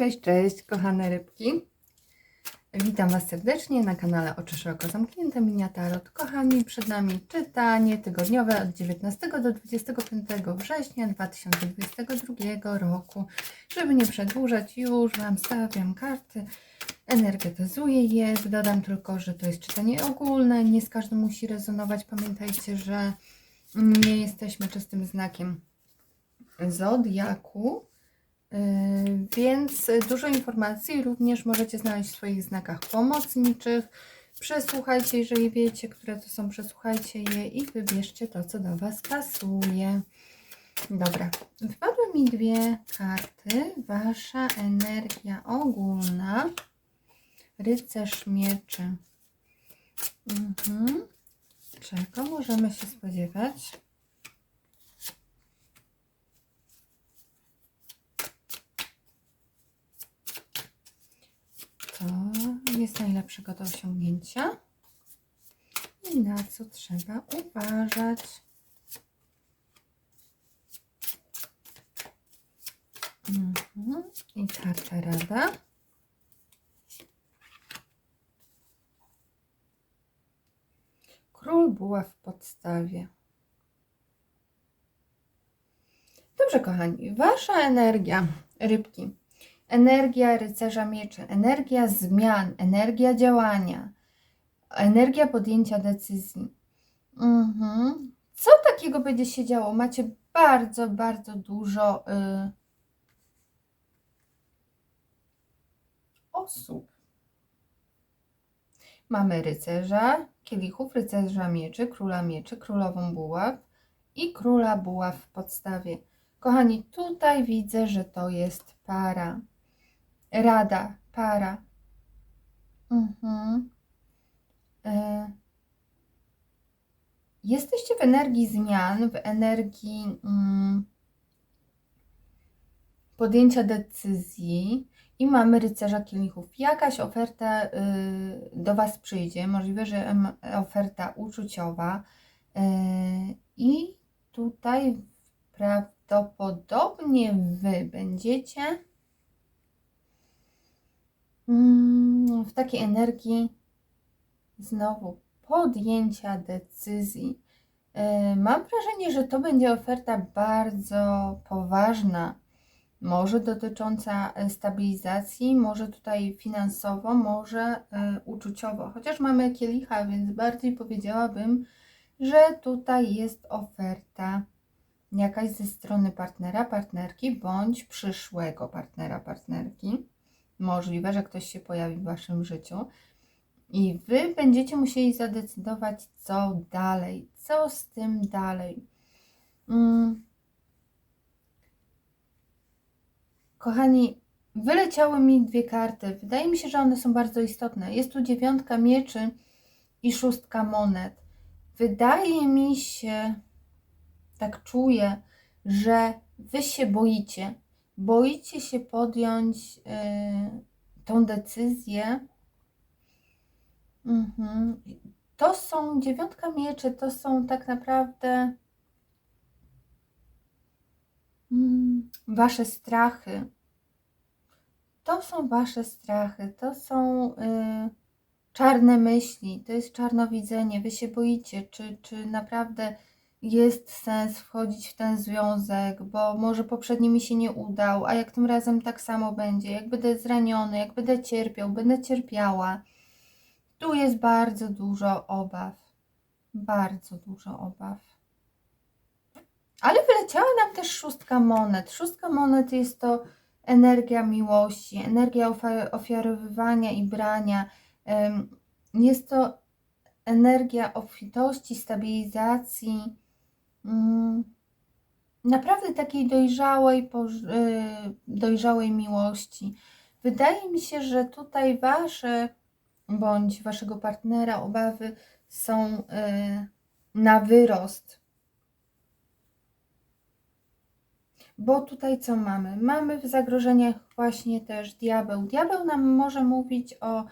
cześć, cześć, kochane rybki. Witam Was serdecznie na kanale Oczy Szeroko Zamknięte Minia. Kochani, przed nami czytanie tygodniowe od 19 do 25 września 2022 roku. Żeby nie przedłużać, już Wam stawiam karty, energetyzuję je. Dodam tylko, że to jest czytanie ogólne, nie z każdym musi rezonować. Pamiętajcie, że nie jesteśmy czystym znakiem zodiaku. Yy, Więc dużo informacji również możecie znaleźć w swoich znakach pomocniczych. Przesłuchajcie, jeżeli wiecie, które to są, przesłuchajcie je i wybierzcie to, co do Was pasuje. Dobra, wpadły mi dwie karty. Wasza energia ogólna. Rycerz mieczy. Mhm. Czego możemy się spodziewać? To jest najlepszego do osiągnięcia. I na co trzeba uważać. Mhm. I karta rada. Król była w podstawie. Dobrze, kochani, wasza energia, rybki, energia rycerza mieczy, energia zmian, energia działania, energia podjęcia decyzji. Mhm. Co takiego będzie się działo? Macie bardzo, bardzo dużo y, osób. Mamy rycerza kielichów, rycerza mieczy, króla mieczy, królową buław i króla buław w podstawie. Kochani, tutaj widzę, że to jest para. Rada, para. Mhm. E, Jesteście w energii zmian, w energii mm, podjęcia decyzji i mamy rycerza kielichów. Jakaś oferta y, do Was przyjdzie, możliwe, że oferta uczuciowa y, i tutaj prawdopodobnie Wy będziecie w takiej energii znowu podjęcia decyzji. Y, Mam wrażenie, że to będzie oferta bardzo poważna, może dotycząca e, stabilizacji, może tutaj finansowo, może e, uczuciowo. Chociaż mamy kielicha, więc bardziej powiedziałabym, że tutaj jest oferta jakaś ze strony partnera, partnerki bądź przyszłego partnera, partnerki. Możliwe, że ktoś się pojawi w Waszym życiu. I Wy będziecie musieli zadecydować, co dalej, co z tym dalej. Mm. Kochani, wyleciały mi dwie karty. Wydaje mi się, że one są bardzo istotne. Jest tu dziewiątka mieczy i szóstka monet. Wydaje mi się, tak czuję, że Wy się boicie. Boicie się podjąć yy, tą decyzję. Mhm. To są dziewiątka mieczy, to są tak naprawdę mm, wasze strachy. To są wasze strachy, to są y, czarne myśli, to jest czarnowidzenie. Wy się boicie, czy, czy naprawdę jest sens wchodzić w ten związek, bo może poprzedni mi się nie udał, a jak tym razem tak samo będzie, jak będę zraniony, jak będę cierpiał, będę cierpiała. Tu jest bardzo dużo obaw. Bardzo dużo obaw. Ale wyleciała nam też szóstka monet. Szóstka monet jest to energia miłości, energia ofiarowywania i brania. Jest to energia obfitości, stabilizacji. Mm, Naprawdę takiej dojrzałej, y, dojrzałej miłości. Wydaje mi się, że tutaj wasze bądź waszego partnera obawy są y, na wyrost. Bo tutaj co mamy? Mamy w zagrożeniach właśnie też diabeł. Diabeł nam może mówić o,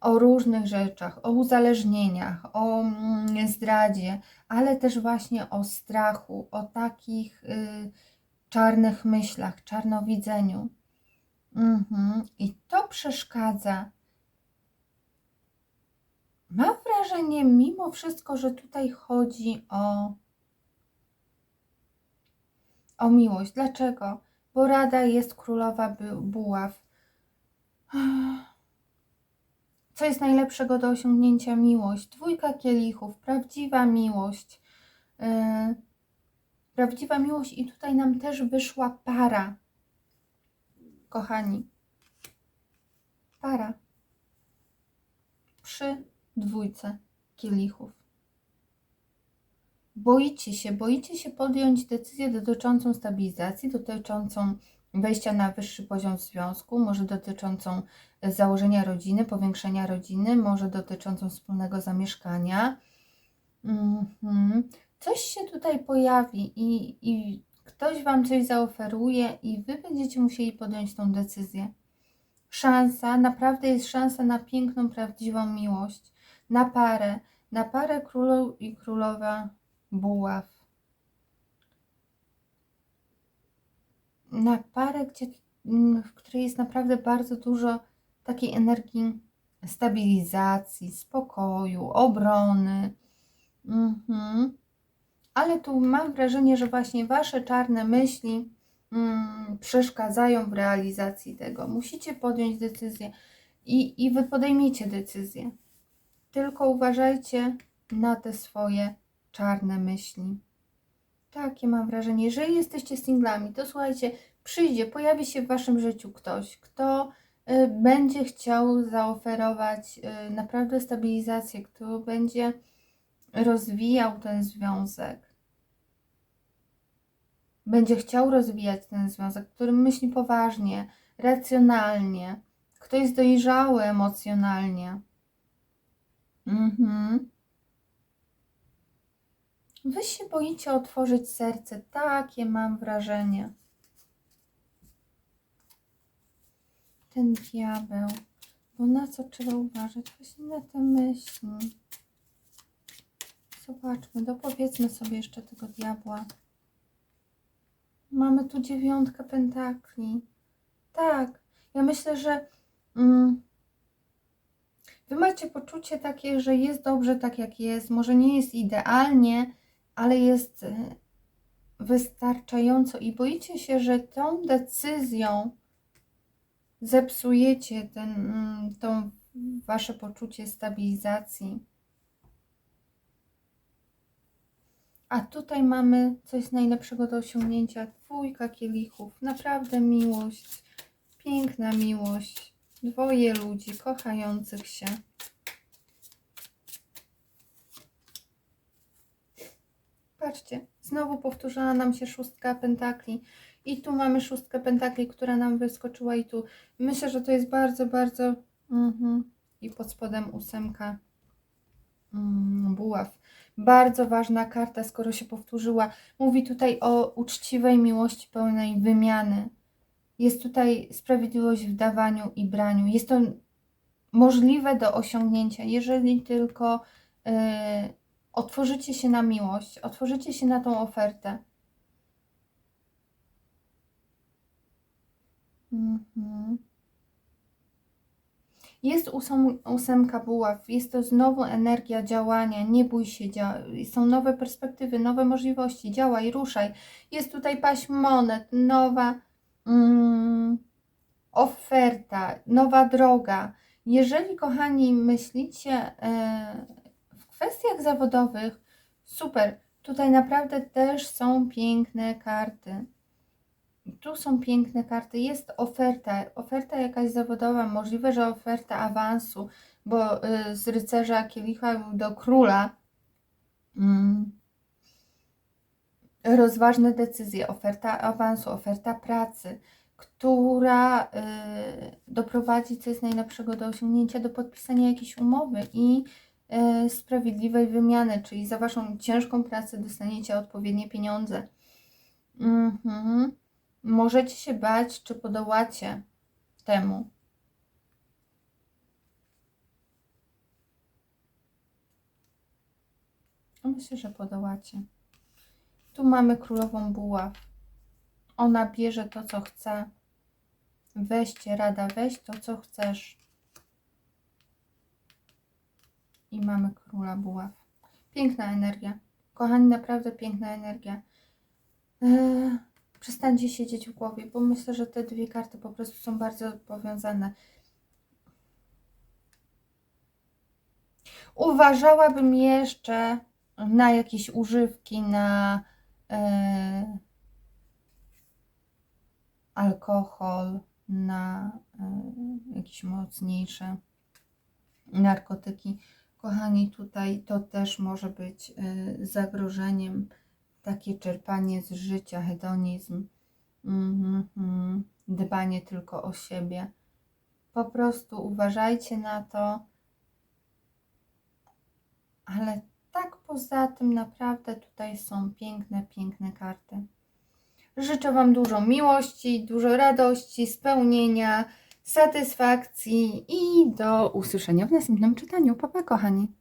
o różnych rzeczach, o uzależnieniach, o mm, zdradzie, ale też właśnie o strachu, o takich y, czarnych myślach, czarnowidzeniu. Mhm. I to przeszkadza. Mam wrażenie, mimo wszystko, że tutaj chodzi o, o miłość. Dlaczego? Bo Rada jest królowa bu- buław. Co jest najlepszego do osiągnięcia miłość? Dwójka kielichów, prawdziwa miłość. Yy, prawdziwa miłość i tutaj nam też wyszła para. Kochani. Para. Przy dwójce kielichów. Boicie się, boicie się podjąć decyzję dotyczącą stabilizacji, dotyczącą wejścia na wyższy poziom związku, może dotyczącą e, założenia rodziny, powiększenia rodziny, może dotyczącą wspólnego zamieszkania. Mhm. Coś się tutaj pojawi i, i ktoś Wam coś zaoferuje, i Wy będziecie musieli podjąć tą decyzję. Szansa, naprawdę jest szansa na piękną, prawdziwą miłość, na parę, na parę królow i królowa buław. Na parę, gdzie, mm, w której jest naprawdę bardzo dużo takiej energii stabilizacji, spokoju, obrony. Mhm. Ale tu mam wrażenie, że właśnie Wasze czarne myśli mm, przeszkadzają w realizacji tego. Musicie podjąć decyzję i, i Wy podejmiecie decyzję. Tylko uważajcie na te swoje czarne myśli. Takie mam wrażenie. Jeżeli jesteście singlami, to słuchajcie, przyjdzie, pojawi się w waszym życiu ktoś, kto y, będzie chciał zaoferować y, naprawdę stabilizację, kto będzie rozwijał ten związek. Będzie chciał rozwijać ten związek, który myśli poważnie, racjonalnie, kto jest dojrzały emocjonalnie. Mhm. Wy się boicie otworzyć serce, takie mam wrażenie. Ten diabeł, bo na co trzeba uważać? Właśnie na te myśli. Zobaczmy, dopowiedzmy sobie jeszcze tego diabła. Mamy tu dziewiątkę pentakli. Tak, ja myślę, że mm, wy macie poczucie takie, że jest dobrze tak jak jest. Może nie jest idealnie, ale jest y, wystarczająco i boicie się, że tą decyzją zepsujecie ten, mm, tą wasze poczucie stabilizacji. A tutaj mamy coś najlepszego do osiągnięcia. Dwójka kielichów. Naprawdę miłość. Piękna miłość. Dwoje ludzi kochających się. Patrzcie, znowu powtórzyła nam się szóstka pentakli. I tu mamy szóstkę pentakli, która nam wyskoczyła i tu. Myślę, że to jest bardzo, bardzo... Mhm. I pod spodem ósemka mm, buław. Bardzo ważna karta, skoro się powtórzyła. Mówi tutaj o uczciwej miłości pełnej wymiany. Jest tutaj sprawiedliwość w dawaniu i braniu. Jest to możliwe do osiągnięcia, jeżeli tylko yy, otworzycie się na miłość, otworzycie się na tą ofertę. Mhm. Jest ósem, ósemka buław, jest to znowu energia działania, nie bój się, dzia są nowe perspektywy, nowe możliwości, działaj, ruszaj. Jest tutaj paść monet, nowa mm, oferta, nowa droga. Jeżeli, kochani, myślicie e, kwestiach zawodowych, super, tutaj naprawdę też są piękne karty. Tu są piękne karty. Jest oferta, oferta jakaś zawodowa, możliwe, że oferta awansu, bo y, z rycerza kielicha do króla mm, rozważne decyzje, oferta awansu, oferta pracy, która y, doprowadzi, co jest najlepszego do osiągnięcia, do podpisania jakiejś umowy i sprawiedliwej wymiany, czyli za Waszą ciężką pracę dostaniecie odpowiednie pieniądze. Mhm. Możecie się bać, czy podołacie temu. Myślę, że podołacie. Tu mamy królową buław. Ona bierze to, co chce. Weźcie, rada, weź to, co chcesz. I mamy króla buław. Piękna energia. Kochani, naprawdę piękna energia. Eee, przestańcie siedzieć w głowie, bo myślę, że te dwie karty po prostu są bardzo powiązane. Uważałabym jeszcze na jakieś używki, na e, alkohol, na e, jakieś mocniejsze narkotyki. Kochani, tutaj to też może być e, zagrożeniem takie czerpanie z życia, hedonizm, mhm, mhm, dbanie tylko o siebie. Po prostu uważajcie na to, ale tak poza tym naprawdę tutaj są piękne, piękne karty. Życzę Wam dużo miłości, dużo radości, spełnienia, satysfakcji i do usłyszenia w następnym czytaniu. Pa, pa kochani!